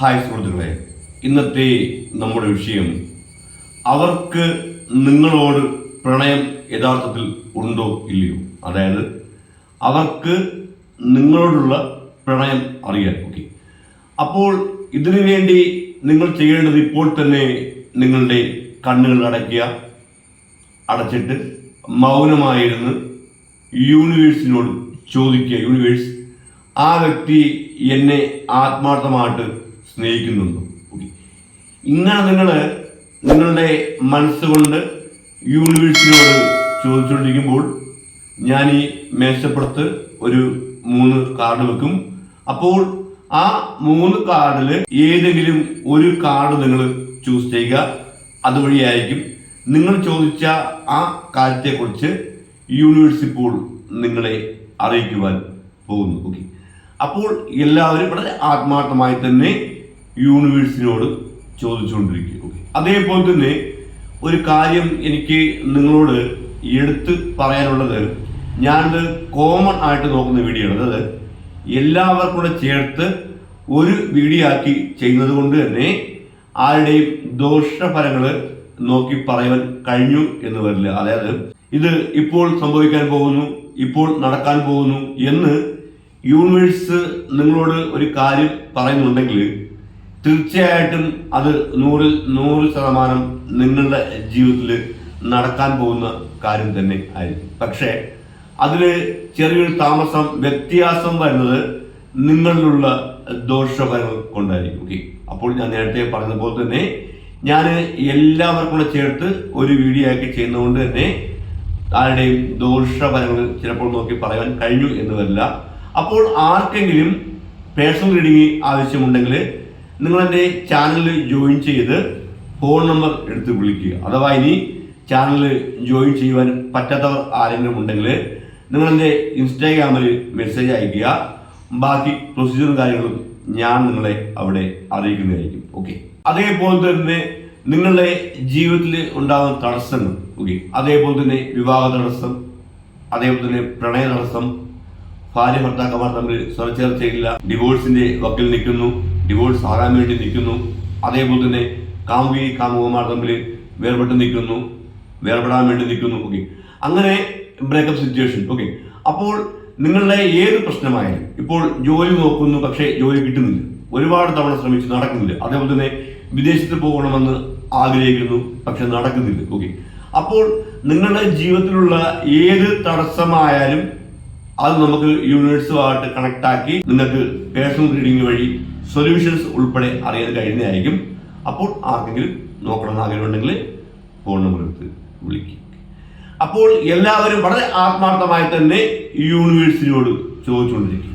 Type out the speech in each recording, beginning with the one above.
Hi സുഹൃത്തുക്കളെ. ഇന്നത്തെ നമ്മുടെ വിഷയം അവർക്ക് നിങ്ങളോട് പ്രണയം യഥാർത്ഥത്തിൽ ഉണ്ടോ ഇല്ലയോ? അതായത് അവർക്ക് നിങ്ങളോടുള്ള പ്രണയം അറിയാൻ. ഓക്കെ. അപ്പോൾ ഇതിനു വേണ്ടി നിങ്ങൾ ചെയ്യേണ്ടത് ഇപ്പോൾ തന്നെ നിങ്ങളുടെ കണ്ണുകൾ അടയ്ക്കുക. അടച്ചിട്ട് മൗനമായിരുന്ന് യൂണിവേഴ്സിനോട് ചോദിക്കുക. യൂണിവേഴ്സ് ആ വ്യക്തി എന്നെ ആത്മാർത്ഥമായിട്ട് സ്നേഹിക്കുന്നുണ്ടോ? ഓക്കെ. ഇങ്ങനെ നിങ്ങൾ നിങ്ങളുടെ മനസ്സുകൊണ്ട് യൂണിവേഴ്സിനോട് ചോദിച്ചുകൊണ്ടിരിക്കുമ്പോൾ ഞാൻ ഈ മേശപ്പുറത്ത് ഒരു മൂന്ന് കാർഡ് വെക്കും. അപ്പോൾ ആ മൂന്ന് കാർഡിൽ ഏതെങ്കിലും ഒരു കാർഡ് നിങ്ങൾ ചൂസ് ചെയ്യുക. അതുവഴിയായിരിക്കും നിങ്ങൾ ചോദിച്ച ആ കാര്യത്തെക്കുറിച്ച് യൂണിവേഴ്സ് ഇപ്പോൾ നിങ്ങളെ അറിയിക്കുവാൻ പോകുന്നു. ഓക്കെ. അപ്പോൾ എല്ലാവരും വളരെ ആത്മാർത്ഥമായി തന്നെ യൂണിവേഴ്സിനോട് ചോദിച്ചുകൊണ്ടിരിക്കുക. ഓക്കെ അതേപോലെ തന്നെ ഒരു കാര്യം എനിക്ക് നിങ്ങളോട് എടുത്ത് പറയാനുള്ളത് ഞാൻ കോമൺ ആയിട്ട് നോക്കുന്ന വീഡിയോ ആണ്. അതായത് എല്ലാവർക്കും കൂടെ ചേർത്ത് ഒരു വീഡിയോ ആക്കി ചെയ്യുന്നത് കൊണ്ട് തന്നെ ആരുടെയും ദോഷഫലങ്ങൾ നോക്കി പറയാൻ കഴിഞ്ഞു എന്ന് വരില്ല. അതായത് ഇത് ഇപ്പോൾ സംഭവിക്കാൻ പോകുന്നു ഇപ്പോൾ നടക്കാൻ പോകുന്നു എന്ന് യൂണിവേഴ്സ് നിങ്ങളോട് ഒരു കാര്യം പറയുന്നുണ്ടെങ്കിൽ തീർച്ചയായിട്ടും അത് നൂറിൽ നൂറ് ശതമാനം നിങ്ങളുടെ ജീവിതത്തിൽ നടക്കാൻ പോകുന്ന കാര്യം തന്നെ ആയിരിക്കും. പക്ഷേ അതിൽ ചെറിയൊരു താമസം വ്യത്യാസം വരുന്നത് നിങ്ങളിലുള്ള ദോഷഫലങ്ങൾ കൊണ്ടായിരിക്കും. ഓക്കെ അപ്പോൾ ഞാൻ നേരത്തെ പറഞ്ഞ പോലെ തന്നെ ഞാൻ എല്ലാവർക്കും കൂടെ ചേർത്ത് ഒരു വീഡിയോ ആക്കി ചെയ്യുന്നതുകൊണ്ട് തന്നെ ആരുടെയും ദോഷഫലങ്ങൾ ചിലപ്പോൾ നോക്കി പറയാൻ കഴിഞ്ഞു എന്ന് വരില്ല അപ്പോൾ ആർക്കെങ്കിലും പേഴ്സണൽ റീഡിങ് ആവശ്യമുണ്ടെങ്കിൽ നിങ്ങൾ എന്റെ ചാനലിൽ ജോയിൻ ചെയ്ത് ഫോൺ നമ്പർ എടുത്ത് വിളിക്കുക. അഥവാ ഇനി ചാനലിൽ ജോയിൻ ചെയ്യുവാൻ പറ്റാത്തവർ ആരെങ്കിലും ഉണ്ടെങ്കിൽ നിങ്ങൾ എന്റെ ഇൻസ്റ്റാഗ്രാമിൽ മെസ്സേജ് അയക്കുക ബാക്കി പ്രൊസീജിയറും കാര്യങ്ങളും ഞാൻ നിങ്ങളെ അവിടെ അറിയിക്കുന്നതായിരിക്കും. ഓക്കെ അതേപോലെ തന്നെ നിങ്ങളുടെ ജീവിതത്തിൽ ഉണ്ടാകുന്ന തടസ്സങ്ങൾ. ഓക്കെ അതേപോലെ തന്നെ വിവാഹ തടസ്സം അതേപോലെ തന്നെ പ്രണയ തടസ്സം ഭാര്യ ഭർത്താക്കന്മാർ തമ്മിൽ സ്വരച്ചേർച്ചയില്ല ഡിവോഴ്സിന്റെ വക്കിൽ നിൽക്കുന്നു. ഡിവോഴ്സ് ആകാൻ വേണ്ടി നിൽക്കുന്നു. അതേപോലെ തന്നെ കാമുകി കാമുകന്മാർ തമ്മിൽ വേർപെട്ട് നിൽക്കുന്നു. വേർപെടാൻ വേണ്ടി നിൽക്കുന്നു. ഓക്കെ അങ്ങനെ ബ്രേക്കപ്പ് സിറ്റുവേഷൻ ഓക്കെ അപ്പോൾ നിങ്ങളുടെ ഏത് പ്രശ്നമായാലും ഇപ്പോൾ ജോലി നോക്കുന്നു പക്ഷേ ജോലി കിട്ടുന്നില്ല. ഒരുപാട് തവണ ശ്രമിച്ച് നടക്കുന്നില്ല. അതേപോലെ തന്നെ വിദേശത്ത് പോകണമെന്ന് ആഗ്രഹിക്കുന്നു പക്ഷെ നടക്കുന്നില്ല. ഓക്കെ അപ്പോൾ നിങ്ങളുടെ ജീവിതത്തിലുള്ള ഏത് തടസ്സമായാലും അത് നമുക്ക് യൂണിവേഴ്സുമായിട്ട് കണക്ട് ആക്കി നിങ്ങൾക്ക് പേഴ്സണൽ റീഡിംഗ് വഴി സൊല്യൂഷൻസ് ഉൾപ്പെടെ അറിയാൻ കഴിയുന്നതായിരിക്കും അപ്പോൾ ആർക്കെങ്കിലും നോക്കണമെന്ന് ആഗ്രഹമുണ്ടെങ്കിൽ ഫോൺ നമ്പർ എടുത്ത് വിളിക്കും. അപ്പോൾ എല്ലാവരും വളരെ ആത്മാർത്ഥമായി തന്നെ യൂണിവേഴ്സിനോട് ചോദിച്ചുകൊണ്ടിരിക്കും.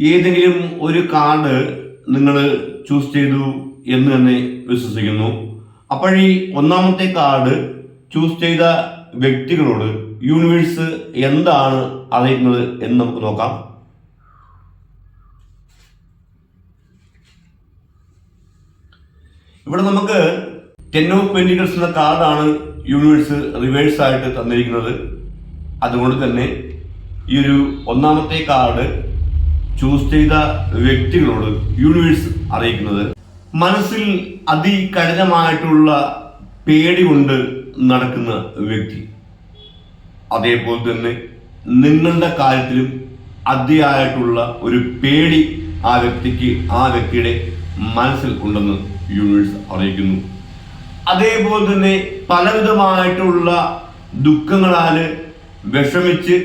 ഏതെങ്കിലും ഒരു കാർഡ് നിങ്ങൾ ചൂസ് ചെയ്തു എന്ന് തന്നെ വിശ്വസിക്കുന്നു. അപ്പോഴീ ഒന്നാമത്തെ കാർഡ് ചൂസ് ചെയ്ത വ്യക്തികളോട് യൂണിവേഴ്സ് എന്താണ് അറിയുന്നത് എന്ന് നമുക്ക് നോക്കാം. ഇവിടെ നമുക്ക് ടെൻ ഓഫ് പെന്റിക്കൽസ് എന്ന കാർഡാണ് യൂണിവേഴ്സ് റിവേഴ്സ് ആയിട്ട് തന്നിരിക്കുന്നത്. അതുകൊണ്ട് തന്നെ ഈ ഒരു ഒന്നാമത്തെ കാർഡ് ചൂസ് ചെയ്ത വ്യക്തികളോട് യൂണിവേഴ്സ് അറിയിക്കുന്നത്. മനസ്സിൽ അതികഠിനമായിട്ടുള്ള പേടി കൊണ്ട് നടക്കുന്ന വ്യക്തി. അതേപോലെ തന്നെ നിങ്ങളുടെ കാര്യത്തിലും അതിയായിട്ടുള്ള ഒരു പേടി ആ വ്യക്തിക്ക് ആ വ്യക്തിയുടെ മനസ്സിൽ ഉണ്ടെന്ന് യൂണിവേഴ്സ് അറിയിക്കുന്നു. അതേപോലെ തന്നെ പലവിധമായിട്ടുള്ള ദുഃഖങ്ങളാൽ വിഷമിച്ച്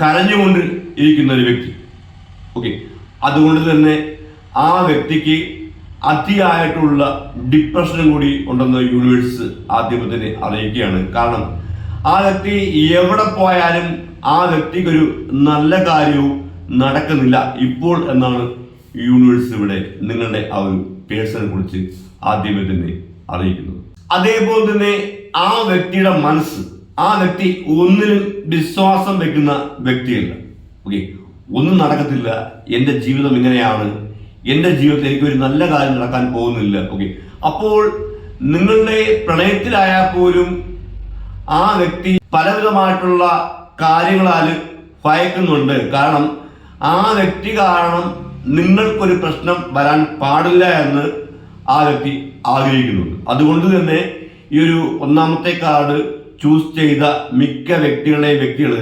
കരഞ്ഞുകൊണ്ട് ഇരിക്കുന്ന ഒരു വ്യക്തി. ഓക്കെ അതുകൊണ്ട് തന്നെ ആ വ്യക്തിക്ക് അതിയായിട്ടുള്ള ഡിപ്രഷനും കൂടി ഉണ്ടെന്ന് യൂണിവേഴ്സ് ആദ്യമേ അറിയിക്കുകയാണ്. കാരണം ആ വ്യക്തി എവിടെ പോയാലും ആ വ്യക്തിക്ക് ഒരു നല്ല കാര്യവും നടക്കുന്നില്ല. ഇപ്പോൾ എന്നാണ് യൂണിവേഴ്സ് ഇവിടെ നിങ്ങളുടെ ആ ഒരു പേഴ്സണെ കുറിച്ച് ആദ്യമേ തന്നെ അറിയിക്കുന്നത്. അതേപോലെ തന്നെ ആ വ്യക്തിയുടെ മനസ്സ് ആ വ്യക്തി ഒന്നിലും വിശ്വാസം വെക്കുന്ന വ്യക്തിയല്ല. ഓക്കെ ഒന്നും നടക്കത്തില്ല. എന്റെ ജീവിതം ഇങ്ങനെയാണ്. എന്റെ ജീവിതത്തിൽ എനിക്ക് ഒരു നല്ല കാര്യം നടക്കാൻ പോകുന്നില്ല. ഓക്കെ അപ്പോൾ നിങ്ങളുടെ പ്രണയത്തിലായാൽ പോലും ആ വ്യക്തി പലവിധമായിട്ടുള്ള കാര്യങ്ങളാൽ ഭയക്കുന്നുണ്ട്. കാരണം ആ വ്യക്തി കാരണം നിങ്ങൾക്കൊരു പ്രശ്നം വരാൻ പാടില്ല എന്ന് ആ വ്യക്തി ആഗ്രഹിക്കുന്നുണ്ട്. അതുകൊണ്ട് തന്നെ ഈ ഒരു ഒന്നാമത്തെ കാർഡ് ചൂസ് ചെയ്ത മിക്ക വ്യക്തികളെ വ്യക്തികൾ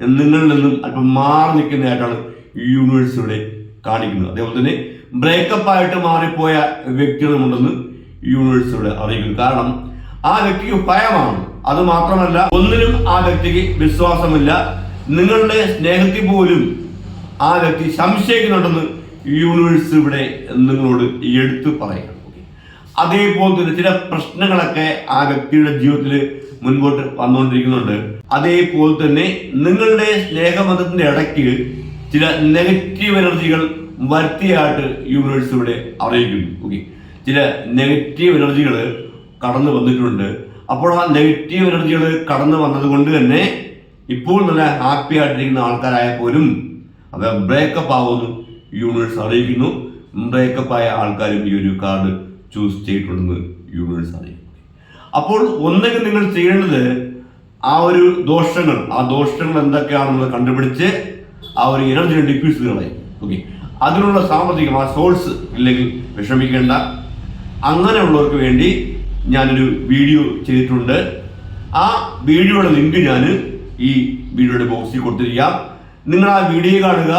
നിങ്ങളിൽ നിന്നും അല്പം മാറി നിൽക്കുന്നതായിട്ടാണ് യൂണിവേഴ്സ് ഇവിടെ കാണിക്കുന്നത്. അതേപോലെ തന്നെ ബ്രേക്കപ്പ് ആയിട്ട് മാറിപ്പോയ വ്യക്തികളുമുണ്ടെന്ന് യൂണിവേഴ്സ് ഇവിടെ അറിയിക്കുന്നു. കാരണം ആ വ്യക്തിക്ക് ഭയമാണ്. അത് മാത്രമല്ല ഒന്നിനും ആ വ്യക്തിക്ക് വിശ്വാസമില്ല. നിങ്ങളുടെ സ്നേഹത്തിൽ പോലും ആ വ്യക്തി സംശയിക്കുന്നുണ്ടെന്ന് യൂണിവേഴ്സ് ഇവിടെ നിങ്ങളോട് എടുത്തു പറയുക. അതേപോലെ തന്നെ ചില പ്രശ്നങ്ങളൊക്കെ ആ വ്യക്തിയുടെ ജീവിതത്തിൽ മുൻപോട്ട് വന്നുകൊണ്ടിരിക്കുന്നുണ്ട്. അതേപോലെ തന്നെ നിങ്ങളുടെ സ്നേഹബന്ധത്തിന്റെ ഇടയ്ക്ക് ചില നെഗറ്റീവ് എനർജികൾ വരുത്തിയായിട്ട് യൂണിവേഴ്സ് ഇവിടെ അറിയിക്കുന്നു. ഓക്കെ ചില നെഗറ്റീവ് എനർജികൾ കടന്നു വന്നിട്ടുണ്ട്. അപ്പോൾ ആ നെഗറ്റീവ് എനർജികൾ കടന്നു വന്നതുകൊണ്ട് തന്നെ ഇപ്പോൾ നല്ല ഹാപ്പി ആയിട്ടിരിക്കുന്ന ആൾക്കാരായ പോലും അത് ബ്രേക്കപ്പ് ആവുമെന്ന് യൂണിവേഴ്സ് അറിയിക്കുന്നു. ബ്രേക്കപ്പ് ആയ ആൾക്കാരും ഈ ഒരു കാർഡ് ചൂസ് ചെയ്തിട്ടുണ്ടെന്ന് യൂണിവേഴ്സ് അറിയിക്കുന്നു. അപ്പോൾ ഒന്നെങ്കിൽ നിങ്ങൾ ചെയ്യേണ്ടത് ആ ഒരു ദോഷങ്ങൾ ആ ദോഷങ്ങൾ എന്തൊക്കെയാണെന്ന് കണ്ടുപിടിച്ച് ആ ഒരു എനർജി ഡിഫ്യൂസ് ചെയ്യണം ഓക്കെ അതിനുള്ള സാമ്പത്തികം ആ സോഴ്സ് ഇല്ലെങ്കിൽ വിഷമിക്കേണ്ട. അങ്ങനെയുള്ളവർക്ക് വേണ്ടി ഞാനൊരു വീഡിയോ ചെയ്തിട്ടുണ്ട്. ആ വീഡിയോയുടെ ലിങ്ക് ഞാൻ ഈ വീഡിയോയുടെ ബോക്സിൽ കൊടുത്തിരിക്കാം നിങ്ങൾ ആ വീഡിയോ കാണുക.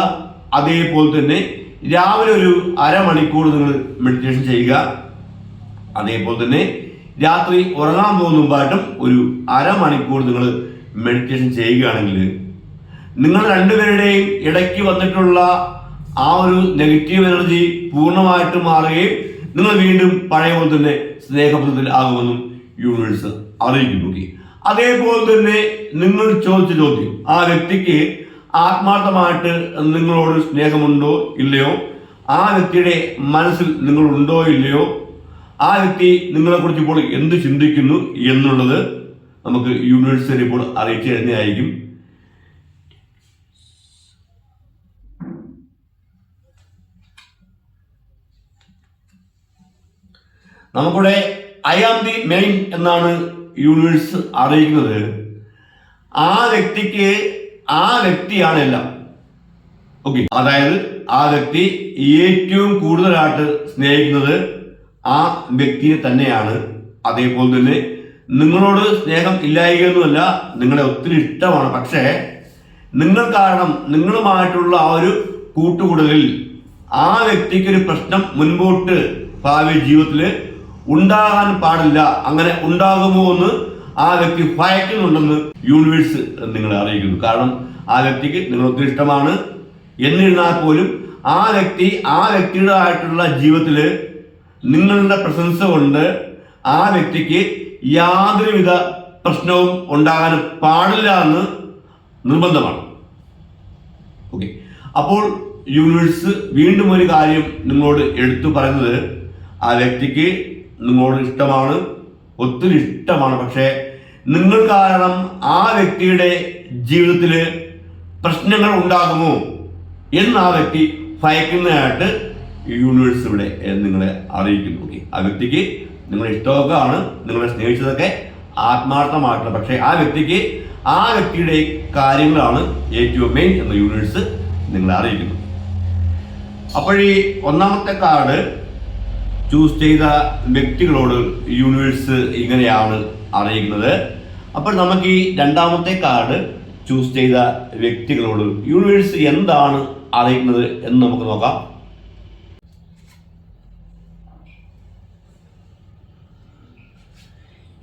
അതേപോലെ തന്നെ രാവിലെ ഒരു അരമണിക്കൂർ നിങ്ങൾ മെഡിറ്റേഷൻ ചെയ്യുക. അതേപോലെ തന്നെ രാത്രി ഉറങ്ങാൻ പോകുന്ന മുമ്പായിട്ടും ഒരു അരമണിക്കൂർ നിങ്ങൾ മെഡിറ്റേഷൻ ചെയ്യുകയാണെങ്കിൽ നിങ്ങൾ രണ്ടുപേരുടെയും ഇടയ്ക്ക് വന്നിട്ടുള്ള ആ ഒരു നെഗറ്റീവ് എനർജി പൂർണമായിട്ട് മാറുകയും നിങ്ങൾ വീണ്ടും പഴയ പോലെ തന്നെ സ്നേഹബന്ധത്തിൽ ആകുമെന്നും യൂണിവേഴ്സ് അറിയിക്കുന്നു അതേപോലെ തന്നെ നിങ്ങൾ ചോദിച്ച ചോദ്യം ആ വ്യക്തിക്ക് ആത്മാർത്ഥമായിട്ട് നിങ്ങളോട് സ്നേഹമുണ്ടോ ഇല്ലയോ? ആ വ്യക്തിയുടെ മനസ്സിൽ നിങ്ങളുണ്ടോ ഇല്ലയോ? ആ വ്യക്തി നിങ്ങളെക്കുറിച്ച് ഇപ്പോൾ എന്ത് ചിന്തിക്കുന്നു എന്നുള്ളത് നമുക്ക് യൂണിവേഴ്സിറ്റി ഇപ്പോൾ അറിയിച്ചു തരുന്നതായിരിക്കും നമുക്കിവിടെ ഐ ആം ദി മെയിൻ എന്നാണ് യൂണിവേഴ്സ് അറിയിക്കുന്നത്. ആ വ്യക്തിക്ക് ആ വ്യക്തിയാണ് എല്ലാം. ഓക്കെ. അതായത് ആ വ്യക്തി ഏറ്റവും കൂടുതലായിട്ട് സ്നേഹിക്കുന്നത് ആ വ്യക്തിയെ തന്നെയാണ് അതേപോലെ തന്നെ നിങ്ങളോട് സ്നേഹം ഇല്ലായികയൊന്നുമല്ല നിങ്ങളെ ഒത്തിരി ഇഷ്ടമാണ്. പക്ഷേ നിങ്ങൾ കാരണം നിങ്ങളുമായിട്ടുള്ള ആ ഒരു കൂട്ടുകൂടലിൽ ആ വ്യക്തിക്ക് ഒരു പ്രശ്നം മുൻപോട്ട് ഭാവി ജീവിതത്തിൽ ഉണ്ടാകാൻ പാടില്ല. അങ്ങനെ ഉണ്ടാകുമോ എന്ന് ആ വ്യക്തി ഭയക്കുന്നുണ്ടെന്ന് യൂണിവേഴ്സ് നിങ്ങളെ അറിയിക്കുന്നു. കാരണം ആ വ്യക്തിക്ക് നിങ്ങൾ ഒത്തിരി ഇഷ്ടമാണ്. എന്നിരുന്നാൽ പോലും ആ വ്യക്തി ആ വ്യക്തിയുടെ ആയിട്ടുള്ള ജീവിതത്തിൽ നിങ്ങളുടെ പ്രസൻസ് കൊണ്ട് ആ വ്യക്തിക്ക് യാതൊരുവിധ പ്രശ്നവും ഉണ്ടാകാൻ പാടില്ല എന്ന് നിർബന്ധമാണ്. ഓക്കെ അപ്പോൾ യൂണിവേഴ്സ് വീണ്ടും ഒരു കാര്യം നിങ്ങളോട് എടുത്തു പറയുന്നത് ആ വ്യക്തിക്ക് നിങ്ങളോട് ഇഷ്ടമാണ് ഒത്തിരി ഇഷ്ടമാണ്. പക്ഷേ നിങ്ങൾ കാരണം ആ വ്യക്തിയുടെ ജീവിതത്തിൽ പ്രശ്നങ്ങൾ ഉണ്ടാകുമോ എന്ന് ആ വ്യക്തി ഭയക്കുന്നതായിട്ട് യൂണിവേഴ്സ് ഇവിടെ നിങ്ങളെ അറിയിക്കുന്നു. ഓക്കെ ആ വ്യക്തിക്ക് നിങ്ങളെ ഇഷ്ടമൊക്കെ ആണ് നിങ്ങളെ സ്നേഹിച്ചതൊക്കെ ആത്മാർത്ഥമായിട്ടുള്ള പക്ഷേ ആ വ്യക്തിക്ക് ആ വ്യക്തിയുടെ കാര്യങ്ങളാണ് ഏറ്റവും മെയിൻ എന്ന യൂണിവേഴ്സ് നിങ്ങളെ അറിയിക്കുന്നു അപ്പോഴീ ഈ ഒന്നാമത്തെ കാർഡ് ചൂസ് ചെയ്ത വ്യക്തികളോട് യൂണിവേഴ്സ് ഇങ്ങനെയാണ് അറിയിക്കുന്നത്. അപ്പോൾ നമുക്ക് ഈ രണ്ടാമത്തെ കാർഡ് ചൂസ് ചെയ്ത വ്യക്തികളോട് യൂണിവേഴ്സ് എന്താണ് അറിയിക്കുന്നത് എന്ന് നമുക്ക് നോക്കാം.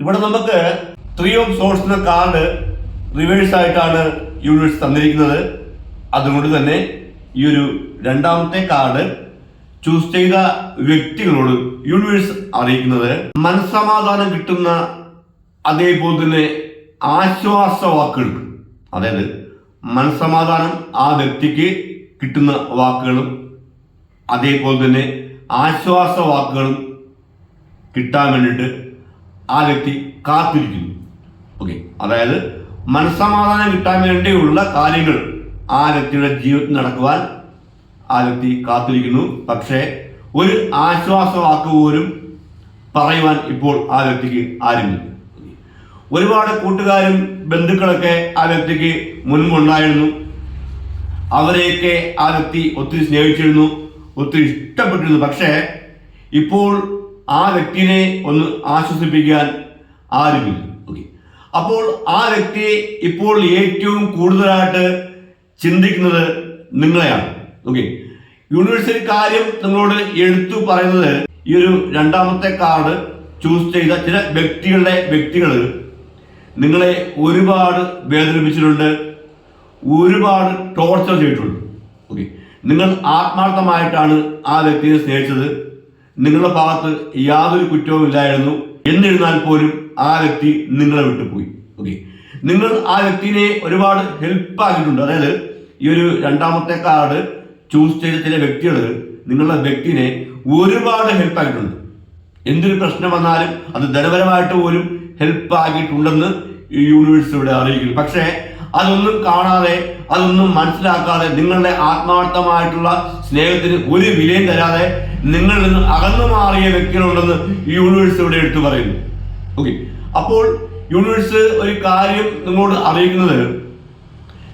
ഇവിടെ നമുക്ക് ത്രീ ഓഫ് സോഴ്സ് എന്ന കാർഡ് റിവേഴ്സ് ആയിട്ടാണ് യൂണിവേഴ്സ് തന്നിരിക്കുന്നത്. അതുകൊണ്ട് തന്നെ ഈ ഒരു രണ്ടാമത്തെ കാർഡ് ചൂസ് ചെയ്ത വ്യക്തികളോട് യൂണിവേഴ്സ് അറിയിക്കുന്നത്. മനസ്സമാധാനം കിട്ടുന്ന അതേപോലെ തന്നെ ആശ്വാസ വാക്കുകൾ അതായത് മനസ്സമാധാനം ആ വ്യക്തിക്ക് കിട്ടുന്ന വാക്കുകളും അതേപോലെ തന്നെ ആശ്വാസ വാക്കുകളും കിട്ടാൻ വേണ്ടിയിട്ട് ആ വ്യക്തി കാത്തിരിക്കുന്നു. ഓക്കെ അതായത് മനസ്സമാധാനം കിട്ടാൻ വേണ്ടിയുള്ള കാര്യങ്ങൾ ആ വ്യക്തിയുടെ ജീവിതത്തിൽ നടക്കുവാൻ ആ വ്യക്തി കാത്തിരിക്കുന്നു. പക്ഷേ ഒരു ആശ്വാസവാക്ക് പോലും പറയുവാൻ ഇപ്പോൾ ആ വ്യക്തിക്ക് ആരുമില്ല. ഒരുപാട് കൂട്ടുകാരും ബന്ധുക്കളൊക്കെ ആ വ്യക്തിക്ക് മുൻപുണ്ടായിരുന്നു. അവരെയൊക്കെ ആ വ്യക്തി ഒത്തിരി സ്നേഹിച്ചിരുന്നു ഒത്തിരി ഇഷ്ടപ്പെട്ടിരുന്നു. പക്ഷേ ഇപ്പോൾ ആ വ്യക്തിനെ ഒന്ന് ആശ്വസിപ്പിക്കാൻ ആരുമില്ല. ഓക്കെ അപ്പോൾ ആ വ്യക്തി ഇപ്പോൾ ഏറ്റവും കൂടുതലായിട്ട് ചിന്തിക്കുന്നത് നിങ്ങളെയാണ്. ഓക്കെ യൂണിവേഴ്സിറ്റി കാര്യം നിങ്ങളോട് എടുത്തു പറയുന്നത് ഈ ഒരു രണ്ടാമത്തെ കാർഡ് ചൂസ് ചെയ്ത ചില വ്യക്തികളുടെ വ്യക്തികൾ നിങ്ങളെ ഒരുപാട് വേദനിപ്പിച്ചിട്ടുണ്ട് ഒരുപാട് ടോർച്ചർ ചെയ്തിട്ടുണ്ട്. ഓക്കെ നിങ്ങൾ ആത്മാർത്ഥമായിട്ടാണ് ആ വ്യക്തിയെ സ്നേഹിച്ചത്. നിങ്ങളുടെ ഭാഗത്ത് യാതൊരു കുറ്റവും ഇല്ലായിരുന്നു. എന്നിരുന്നാൽ പോലും ആ വ്യക്തി നിങ്ങളെ വിട്ടുപോയി. ഓക്കെ നിങ്ങൾ ആ വ്യക്തിനെ ഒരുപാട് ഹെൽപ്പ് ആക്കിയിട്ടുണ്ട്. അതായത് ഈ ഒരു രണ്ടാമത്തെ കാർഡ് ചൂസ് ചെയ്ത ചില വ്യക്തികൾ നിങ്ങളുടെ വ്യക്തിനെ ഒരുപാട് ഹെൽപ്പ് ആക്കിയിട്ടുണ്ട്. എന്തൊരു പ്രശ്നം വന്നാലും അത് ധനപരമായിട്ട് പോലും ഹെൽപ്പ് ആക്കിയിട്ടുണ്ടെന്ന് ഈ യൂണിവേഴ്സ് ഇവിടെ അറിയിക്കുന്നു. പക്ഷേ അതൊന്നും കാണാതെ അതൊന്നും മനസ്സിലാക്കാതെ നിങ്ങളുടെ ആത്മാർത്ഥമായിട്ടുള്ള സ്നേഹത്തിന് ഒരു വിലയും തരാതെ നിങ്ങളിൽ നിന്ന് അകന്നു മാറിയ വ്യക്തികളുണ്ടെന്ന് ഈ യൂണിവേഴ്സ് ഇവിടെ എടുത്തു പറയുന്നു. ഓക്കെ അപ്പോൾ യൂണിവേഴ്സ് ഒരു കാര്യം നിങ്ങളോട് അറിയിക്കുന്നത്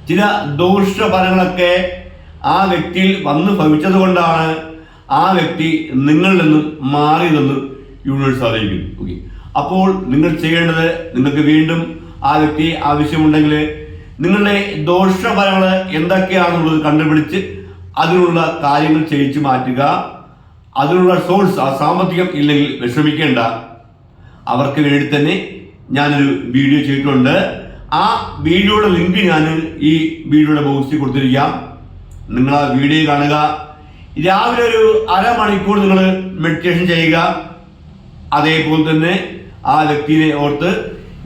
ചില ദോഷഫലങ്ങളൊക്കെ ആ വ്യക്തിയിൽ വന്ന് ഭവിച്ചത് കൊണ്ടാണ് ആ വ്യക്തി നിങ്ങളിൽ നിന്നും മാറിയതെന്ന് യൂണിവേഴ്സ് അറിയിക്കുന്നു. ഓക്കെ അപ്പോൾ നിങ്ങൾ ചെയ്യേണ്ടത് നിങ്ങൾക്ക് വീണ്ടും ആ വ്യക്തി ആവശ്യമുണ്ടെങ്കിൽ നിങ്ങളുടെ ദോഷഫലങ്ങൾ എന്തൊക്കെയാണെന്നുള്ളത് കണ്ടുപിടിച്ച് അതിനുള്ള കാര്യങ്ങൾ ചെയ്യിച്ചു മാറ്റുക. അതിനുള്ള സോഴ്സ് ആ സാമ്പത്തികം ഇല്ലെങ്കിൽ വിഷമിക്കേണ്ട. അവർക്ക് വേണ്ടി തന്നെ ഞാനൊരു വീഡിയോ ചെയ്തിട്ടുണ്ട്. ആ വീഡിയോയുടെ ലിങ്ക് ഞാൻ ഈ വീഡിയോയുടെ ബോക്സിൽ കൊടുത്തിരിക്കാം. നിങ്ങൾ ആ വീഡിയോ കാണുക. രാവിലെ ഒരു അരമണിക്കൂർ നിങ്ങൾ മെഡിറ്റേഷൻ ചെയ്യുക. അതേപോലെ തന്നെ ആ വ്യക്തിയെ ഓർത്ത്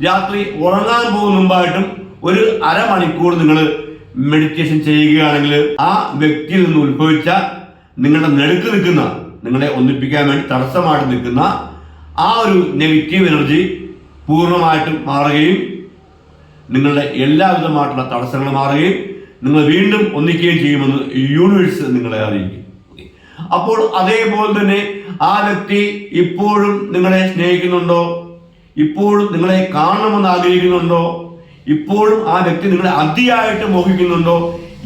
രാത്രി ഉറങ്ങാൻ പോകുന്ന മുമ്പായിട്ടും ഒരു അരമണിക്കൂർ നിങ്ങൾ മെഡിറ്റേഷൻ ചെയ്യുകയാണെങ്കിൽ ആ വ്യക്തിയിൽ നിന്ന് ഉത്ഭവിച്ച നിങ്ങളുടെ നെടുക്ക് നിൽക്കുന്ന നിങ്ങളെ ഒന്നിപ്പിക്കാൻ വേണ്ടി തടസ്സമായിട്ട് നിൽക്കുന്ന ആ ഒരു നെഗറ്റീവ് എനർജി പൂർണമായിട്ടും മാറുകയും നിങ്ങളുടെ എല്ലാവിധമായിട്ടുള്ള തടസ്സങ്ങൾ മാറുകയും നിങ്ങൾ വീണ്ടും ഒന്നിക്കുകയും ചെയ്യുമെന്ന് യൂണിവേഴ്സ് നിങ്ങളെ അറിയിക്കും. അപ്പോൾ അതേപോലെ തന്നെ ആ വ്യക്തി ഇപ്പോഴും നിങ്ങളെ സ്നേഹിക്കുന്നുണ്ടോ? ഇപ്പോഴും നിങ്ങളെ കാണണമെന്ന് ആഗ്രഹിക്കുന്നുണ്ടോ? ഇപ്പോഴും ആ വ്യക്തി നിങ്ങളെ അതിയായിട്ട് മോഹിക്കുന്നുണ്ടോ?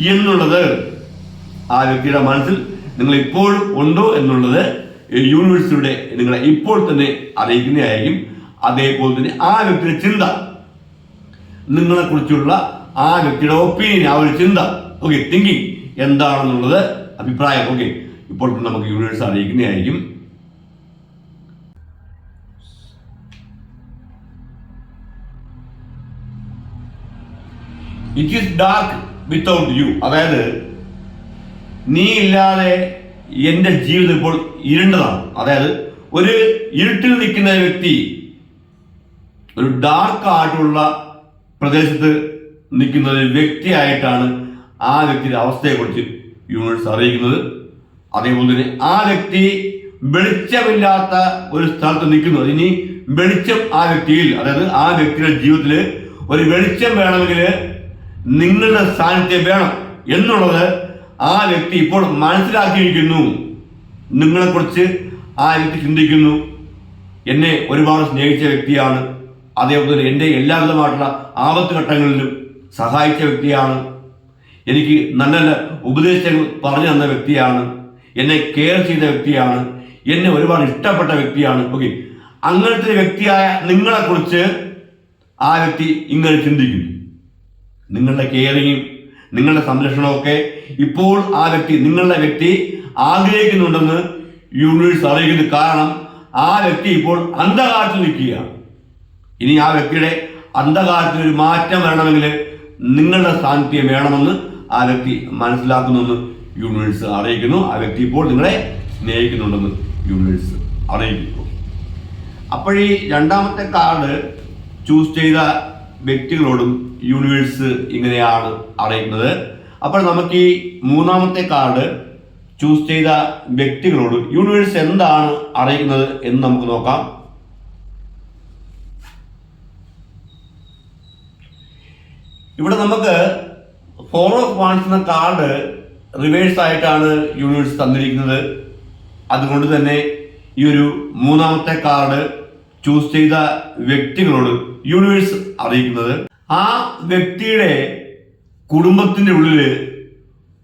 എന്നുള്ളത് ആ വ്യക്തിയുടെ മനസ്സിൽ നിങ്ങൾ ഇപ്പോഴും ഉണ്ടോ എന്നുള്ളത് യൂണിവേഴ്സിറ്റിയുടെ നിങ്ങളെ ഇപ്പോൾ തന്നെ അറിയിക്കുന്നതായിരിക്കും. അതേപോലെ തന്നെ ആ വ്യക്തിയുടെ ചിന്ത. നിങ്ങളെ കുറിച്ചുള്ള ആ വ്യക്തിയുടെ ഒപ്പീനിയൻ ആ ഒരു ചിന്ത. ഓക്കെ തിങ്കിങ് എന്താണെന്നുള്ളത് അഭിപ്രായം. ഓക്കെ ഇപ്പോൾ നമുക്ക് universe അറിയിക്കുന്നതായിരിക്കും. It is dark without you അതായത് നീ ഇല്ലാതെ എന്റെ ജീവിതം ഇപ്പോൾ ഇരുണ്ടതാണ്. അതായത് ഒരു ഇരുട്ടിൽ നിൽക്കുന്ന വ്യക്തി ഒരു ഡാർക്ക് ആയിട്ടുള്ള പ്രദേശത്ത് നിൽക്കുന്ന ഒരു വ്യക്തിയായിട്ടാണ് ആ വ്യക്തിയുടെ അവസ്ഥയെക്കുറിച്ച് യൂണിവേഴ്സ് അറിയിക്കുന്നത്. അതേപോലെ തന്നെ ആ വ്യക്തി വെളിച്ചമില്ലാത്ത ഒരു സ്ഥലത്ത് നിൽക്കുന്നു ഇനി വെളിച്ചം ആ വ്യക്തിയിൽ അതായത് ആ വ്യക്തിയുടെ ജീവിതത്തിൽ ഒരു വെളിച്ചം വേണമെങ്കിൽ നിങ്ങളുടെ സാന്നിധ്യം വേണം എന്നുള്ളത് ആ വ്യക്തി ഇപ്പോൾ മനസ്സിലാക്കിയിരിക്കുന്നു. നിങ്ങളെക്കുറിച്ച് ആ വ്യക്തി ചിന്തിക്കുന്നു. എന്നെ ഒരുപാട് സ്നേഹിച്ച വ്യക്തിയാണ്. അതേപോലെ എന്റെ എല്ലാവിധമായിട്ടുള്ള ആപത്ത് ഘട്ടങ്ങളിലും സഹായിച്ച വ്യക്തിയാണ്. എനിക്ക് നല്ല നല്ല ഉപദേശങ്ങൾ പറഞ്ഞു തന്ന വ്യക്തിയാണ്. എന്നെ കെയർ ചെയ്ത വ്യക്തിയാണ്. എന്നെ ഒരുപാട് ഇഷ്ടപ്പെട്ട വ്യക്തിയാണ്. ഓക്കെ അങ്ങനത്തെ വ്യക്തിയായ നിങ്ങളെക്കുറിച്ച് ആ വ്യക്തി ഇങ്ങനെ ചിന്തിക്കുന്നു. നിങ്ങളുടെ കെയറിങ്ങും നിങ്ങളുടെ സംരക്ഷണമൊക്കെ ഇപ്പോൾ ആ വ്യക്തി നിങ്ങളുടെ വ്യക്തി ആഗ്രഹിക്കുന്നുണ്ടെന്ന് യൂണിവേഴ്സ് അറിയിക്കുന്നു കാരണം ആ വ്യക്തി ഇപ്പോൾ അന്ധകാരത്തിൽ നിൽക്കുകയാണ്. ഇനി ആ വ്യക്തിയുടെ അന്ധകാരത്തിൽ ഒരു മാറ്റം വരണമെങ്കിൽ നിങ്ങളുടെ സാന്നിധ്യം വേണമെന്ന് ആ വ്യക്തി മനസ്സിലാക്കുന്നുവെന്ന് യൂണിവേഴ്സ് അറിയിക്കുന്നു. ആ വ്യക്തി ഇപ്പോൾ നിങ്ങളെ സ്നേഹിക്കുന്നുണ്ടെന്ന് യൂണിവേഴ്സ് അറിയിക്കുന്നു. അപ്പോഴീ രണ്ടാമത്തെ കാർഡ് ചൂസ് ചെയ്ത വ്യക്തികളോടും യൂണിവേഴ്സ് ഇങ്ങനെയാണ് അറിയുന്നത്. അപ്പോൾ നമുക്ക് ഈ മൂന്നാമത്തെ കാർഡ് ചൂസ് ചെയ്ത വ്യക്തികളോട് യൂണിവേഴ്സ് എന്താണ് അറിയുന്നത് എന്ന് നമുക്ക് നോക്കാം. ഇവിടെ നമുക്ക് ഫോർ ഓഫ് എന്ന കാർഡ് റിവേഴ്സ് ആയിട്ടാണ് യൂണിവേഴ്സ് തന്നിരിക്കുന്നത്. അതുകൊണ്ട് തന്നെ ഈ ഒരു മൂന്നാമത്തെ കാർഡ് ചൂസ് ചെയ്ത വ്യക്തികളോട് യൂണിവേഴ്സ് അറിയിക്കുന്നത്. ആ വ്യക്തിയുടെ കുടുംബത്തിന്റെ ഉള്ളിൽ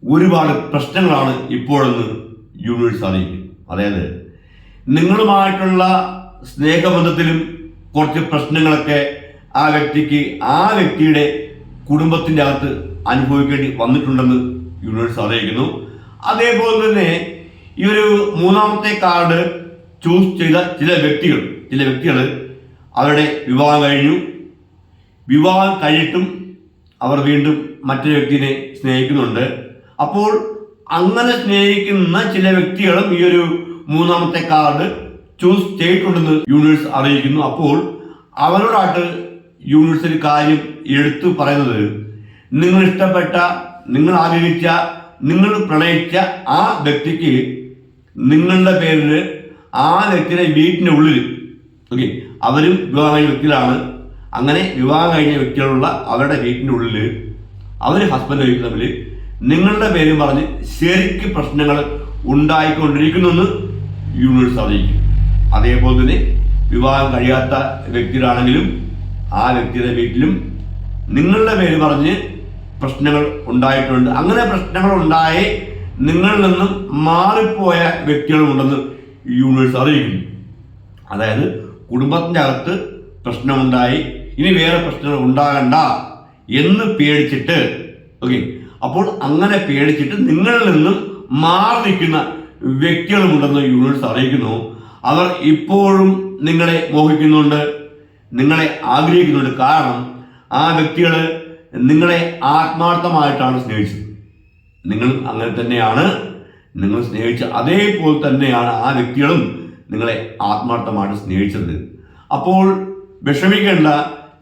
ഒരുപാട് പ്രശ്നങ്ങളാണ് ഇപ്പോഴെന്ന് യൂണിവേഴ്സ് അറിയിക്കും. അതായത് നിങ്ങളുമായിട്ടുള്ള സ്നേഹബന്ധത്തിലും കുറച്ച് പ്രശ്നങ്ങളൊക്കെ ആ വ്യക്തിക്ക് ആ വ്യക്തിയുടെ കുടുംബത്തിന്റെ അകത്ത് അനുഭവിക്കേണ്ടി വന്നിട്ടുണ്ടെന്ന് യൂണിവേഴ്സ് അറിയിക്കുന്നു. അതേപോലെ തന്നെ ഈ ഒരു മൂന്നാമത്തെ കാർഡ് ചൂസ് ചെയ്ത ചില വ്യക്തികൾ ചില വ്യക്തികൾ അവരുടെ വിവാഹം കഴിഞ്ഞു. വിവാഹം കഴിഞ്ഞിട്ടും അവർ വീണ്ടും മറ്റൊരു വ്യക്തിനെ സ്നേഹിക്കുന്നുണ്ട്. അപ്പോൾ അങ്ങനെ സ്നേഹിക്കുന്ന ചില വ്യക്തികളും ഈ ഒരു മൂന്നാമത്തെ കാർഡ് ചൂസ് ചെയ്തിട്ടുണ്ടെന്ന് യൂണിവേഴ്സ് അറിയിക്കുന്നു. അപ്പോൾ അവരോടായിട്ട് യൂണിവേഴ്സിൽ കാര്യം എടുത്തു പറയുന്നത് നിങ്ങൾ ഇഷ്ടപ്പെട്ട നിങ്ങൾ ആഗ്രഹിച്ച നിങ്ങൾ പ്രണയിച്ച ആ വ്യക്തിക്ക് നിങ്ങളുടെ പേരിൽ ആ വ്യക്തിയുടെ വീട്ടിന്റെ ഉള്ളിൽ ഓക്കെ അവരും വിവാഹം കഴിഞ്ഞ വ്യക്തികളാണ്. അങ്ങനെ വിവാഹം കഴിഞ്ഞ വ്യക്തികളുള്ള അവരുടെ വീട്ടിന്റെ ഉള്ളിൽ അവർ ഹസ്ബൻഡ് വൈഫ് തമ്മിൽ നിങ്ങളുടെ പേരും പറഞ്ഞ് ശരിക്ക് പ്രശ്നങ്ങൾ ഉണ്ടായിക്കൊണ്ടിരിക്കുന്നെന്ന് യൂണിവേഴ്സ് അറിയിക്കും. അതേപോലെ തന്നെ വിവാഹം കഴിയാത്ത വ്യക്തികളാണെങ്കിലും ആ വ്യക്തിയുടെ വീട്ടിലും നിങ്ങളുടെ പേര് പറഞ്ഞ് പ്രശ്നങ്ങൾ ഉണ്ടായിട്ടുണ്ട്. അങ്ങനെ പ്രശ്നങ്ങൾ ഉണ്ടായി നിങ്ങളിൽ നിന്നും മാറിപ്പോയ വ്യക്തികളുമുണ്ടെന്ന് യൂണിവേഴ്സ് അറിയിക്കുന്നു അതായത് കുടുംബത്തിന്റെ അകത്ത് പ്രശ്നമുണ്ടായി. ഇനി വേറെ പ്രശ്നങ്ങൾ ഉണ്ടാകണ്ട എന്ന് പേടിച്ചിട്ട് ഓക്കെ അപ്പോൾ അങ്ങനെ പേടിച്ചിട്ട് നിങ്ങളിൽ നിന്ന് മാറി നിൽക്കുന്ന വ്യക്തികളുമുണ്ടെന്ന് യൂണിവേഴ്സ് അറിയിക്കുന്നു. അവർ ഇപ്പോഴും നിങ്ങളെ മോഹിക്കുന്നുണ്ട് നിങ്ങളെ ആഗ്രഹിക്കുന്നുണ്ട്. കാരണം ആ വ്യക്തികൾ നിങ്ങളെ ആത്മാർത്ഥമായിട്ടാണ് സ്നേഹിച്ചത്. നിങ്ങൾ അങ്ങനെ തന്നെയാണ്. നിങ്ങൾ സ്നേഹിച്ച അതേപോലെ തന്നെയാണ് ആ വ്യക്തികളും നിങ്ങളെ ആത്മാർത്ഥമാണ് സ്നേഹിച്ചത്. അപ്പോൾ വിഷമിക്കേണ്ട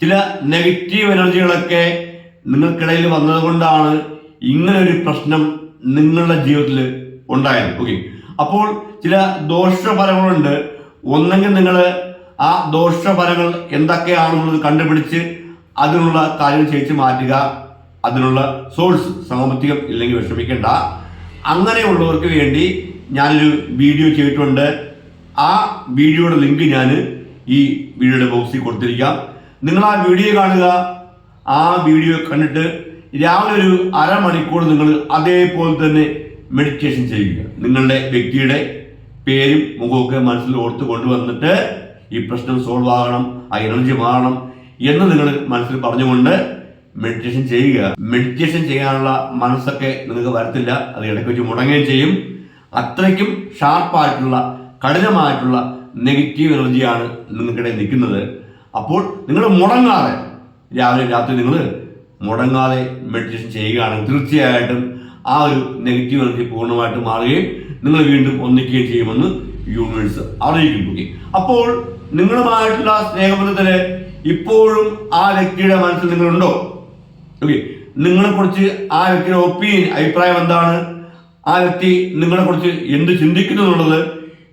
ചില നെഗറ്റീവ് എനർജികളൊക്കെ നിങ്ങൾക്കിടയിൽ വന്നതുകൊണ്ടാണ് ഇങ്ങനെ ഒരു പ്രശ്നം നിങ്ങളുടെ ജീവിതത്തിൽ ഉണ്ടായത്. ഓക്കെ. അപ്പോൾ ചില ദോഷഫലങ്ങളുണ്ട്. ഒന്നെങ്കിൽ നിങ്ങൾ ആ ദോഷഫലങ്ങൾ എന്തൊക്കെയാണെന്നുള്ളത് കണ്ടുപിടിച്ച് അതിനുള്ള കാര്യങ്ങൾ ചെയ്യിച്ച് മാറ്റുക. അതിനുള്ള സോഴ്സ് സാമ്പത്തികം ഇല്ലെങ്കിൽ വിഷമിക്കേണ്ട. അങ്ങനെയുള്ളവർക്ക് വേണ്ടി ഞാനൊരു വീഡിയോ ചെയ്തിട്ടുണ്ട്. ആ വീഡിയോയുടെ ലിങ്ക് ഞാൻ ഈ വീഡിയോയുടെ ബോക്സിൽ കൊടുത്തിരിക്കാം. നിങ്ങൾ ആ വീഡിയോ കാണുക. ആ വീഡിയോ കണ്ടിട്ട് രാവിലെ ഒരു അരമണിക്കൂർ നിങ്ങൾ അതേപോലെ തന്നെ മെഡിറ്റേഷൻ ചെയ്യുക. നിങ്ങളുടെ വ്യക്തിയുടെ പേരും മുഖമൊക്കെ മനസ്സിൽ ഓർത്ത് കൊണ്ടുവന്നിട്ട് ഈ പ്രശ്നം സോൾവ് ആകണം ആ എനർജി മാറണം എന്ന് നിങ്ങൾ മനസ്സിൽ പറഞ്ഞുകൊണ്ട് മെഡിറ്റേഷൻ ചെയ്യുക. മെഡിറ്റേഷൻ ചെയ്യാനുള്ള മനസ്സൊക്കെ നിങ്ങൾക്ക് വരത്തില്ല. അത് ഇടയ്ക്ക് വെച്ച് മുടങ്ങുകയും ചെയ്യും. അത്രയ്ക്കും ഷാർപ്പായിട്ടുള്ള കഠിനമായിട്ടുള്ള നെഗറ്റീവ് എനർജിയാണ് നിങ്ങൾക്കിടയിൽ നിൽക്കുന്നത്. അപ്പോൾ നിങ്ങൾ മുടങ്ങാതെ രാവിലെ രാത്രി നിങ്ങൾ മുടങ്ങാതെ മെഡിറ്റേഷൻ ചെയ്യുകയാണെങ്കിൽ തീർച്ചയായിട്ടും ആ ഒരു നെഗറ്റീവ് എനർജി പൂർണമായിട്ട് മാറുകയും നിങ്ങൾ വീണ്ടും ഒന്നിക്കുകയും ചെയ്യുമെന്ന് യൂണിവേഴ്സ് അറിയിക്കുന്നു. അപ്പോൾ നിങ്ങളുമായിട്ടുള്ള സ്നേഹബന്ധത്തിൽ ഇപ്പോഴും ആ വ്യക്തിയുടെ മനസ്സിൽ നിങ്ങളുണ്ടോ? ഓക്കെ നിങ്ങളെ കുറിച്ച് ആ വ്യക്തിയുടെ ഒപ്പീനിയൻ അഭിപ്രായം എന്താണ്? ആ വ്യക്തി നിങ്ങളെ കുറിച്ച് എന്ത് ചിന്തിക്കുന്നു എന്നുള്ളത്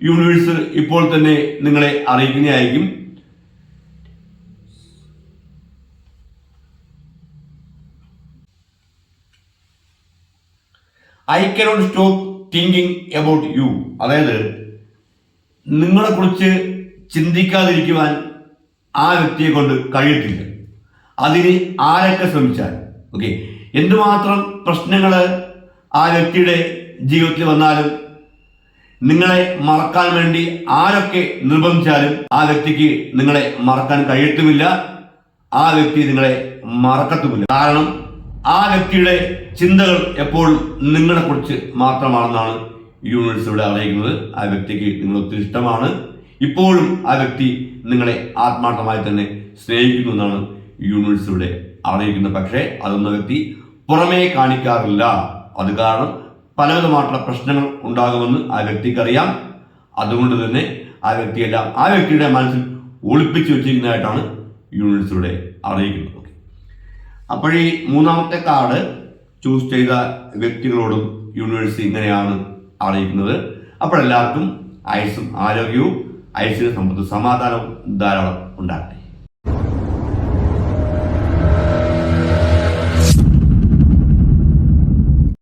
യൂണിവേഴ്സ് ഇപ്പോൾ തന്നെ നിങ്ങളെ അറിയിക്കുന്നതായിരിക്കും I cannot stop thinking about you അതായത് നിങ്ങളെ കുറിച്ച് ചിന്തിക്കാതിരിക്കുവാൻ ആ വ്യക്തിയെ കൊണ്ട് കഴിയത്തില്ല. അതിന് ആരൊക്കെ ശ്രമിച്ചാൽ? ഓക്കെ എന്തുമാത്രം പ്രശ്നങ്ങൾ ആ വ്യക്തിയുടെ ജീവിതത്തിൽ വന്നാലും നിങ്ങളെ മറക്കാൻ വേണ്ടി ആരൊക്കെ നിർബന്ധിച്ചാലും ആ വ്യക്തിക്ക് നിങ്ങളെ മറക്കാൻ കഴിയത്തുമില്ല. ആ വ്യക്തി നിങ്ങളെ മറക്കത്തുമില്ല. കാരണം ആ വ്യക്തിയുടെ ചിന്തകൾ എപ്പോൾ നിങ്ങളെ കുറിച്ച് മാത്രമാണെന്നാണ് യൂണിവേഴ്സ് ഇവിടെ അറിയിക്കുന്നത്. ആ വ്യക്തിക്ക് നിങ്ങൾ ഒത്തിരി ഇഷ്ടമാണ്. ഇപ്പോഴും ആ വ്യക്തി നിങ്ങളെ ആത്മാർത്ഥമായി തന്നെ സ്നേഹിക്കുന്നു എന്നാണ് യൂണിവേഴ്സ് ഇവിടെ അറിയിക്കുന്നത്. പക്ഷേ അതൊന്നും വ്യക്തി പുറമേ കാണിക്കാറില്ല. അത് കാരണം പലവിധമായിട്ടുള്ള പ്രശ്നങ്ങൾ ഉണ്ടാകുമെന്ന് ആ വ്യക്തിക്ക് അറിയാം. അതുകൊണ്ട് തന്നെ ആ വ്യക്തിയെല്ലാം ആ വ്യക്തിയുടെ മനസ്സിൽ ഒളിപ്പിച്ചു വെച്ചിരിക്കുന്നതായിട്ടാണ് യൂണിവേഴ്സിലൂടെ അറിയിക്കുന്നത്. ഓക്കെ. അപ്പോഴീ മൂന്നാമത്തെ കാർഡ് ചൂസ് ചെയ്ത വ്യക്തികളോടും യൂണിവേഴ്സ് ഇങ്ങനെയാണ് അറിയിക്കുന്നത്. അപ്പോഴെല്ലാവർക്കും ആയുസും ആരോഗ്യവും ആയുസിനെ സമ്പത്ത് സമാധാനവും ധാരാളം ഉണ്ടാകട്ടെ.